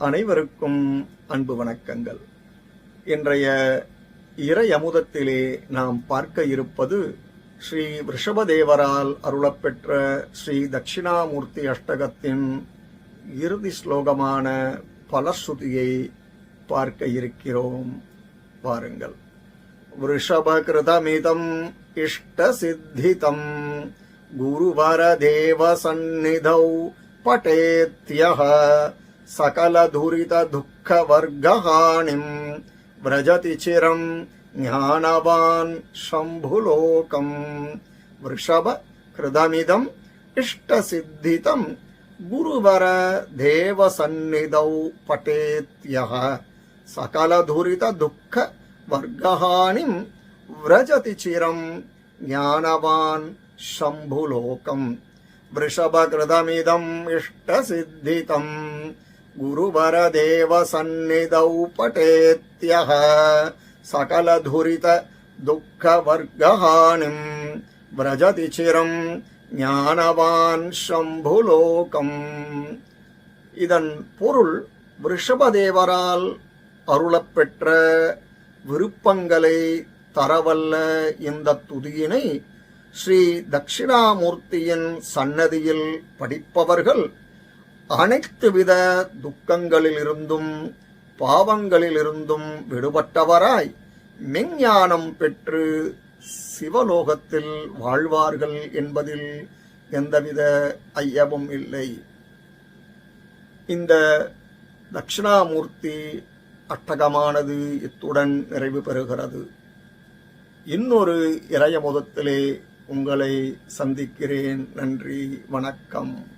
அனைவருக்கும் அன்பு வணக்கங்கள் இன்றைய இறை அமுதத்திலே நாம் பார்க்க இருப்பது ஸ்ரீ ரிஷபதேவரால் அருளப்பெற்ற ஸ்ரீ தட்சிணாமூர்த்தி அஷ்டகத்தின் இறுதி ஸ்லோகமான பலஸ்ருதியை பார்க்க இருக்கிறோம் பாருங்கள் वृषभकृतमिदम् इष्टसिद्धितम् गुरुवरदेवसन्निधौ पठेत्यः सकलधुरितदुःखवर्गहानिम् व्रजति चिरम् ज्ञानवान् शम्भुलोकम् वृषभकृतमिदम् इष्टसिद्धितम् गुरुवरदेवसन्निधौ पठेत्यः सकलधुरितदुःख वर्गहानिम् व्रजति चिरम् ज्ञानवान् शम्भुलोकम् वृषभकृतमिदम् इष्टसिद्धितम् गुरुवरदेवसन्निधौ पठेत्यः सकलधुरित दुःखवर्गहानिम् व्रजति चिरम् ஞானவான் சம்புலோகம் இதன் பொருள் ரிஷபதேவரால் அருளப்பெற்ற விருப்பங்களை தரவல்ல இந்த துதியினை ஸ்ரீ தட்சிணாமூர்த்தியின் சன்னதியில் படிப்பவர்கள் அனைத்து வித துக்கங்களிலிருந்தும் பாவங்களிலிருந்தும் விடுபட்டவராய் மெஞ்ஞானம் பெற்று சிவலோகத்தில் வாழ்வார்கள் என்பதில் எந்தவித ஐயமும் இல்லை. இந்த தட்சிணாமூர்த்தி அட்டகமானது இத்துடன் நிறைவு பெறுகிறது. இன்னொரு இறையமுதத்திலே உங்களை சந்திக்கிறேன். நன்றி வணக்கம்.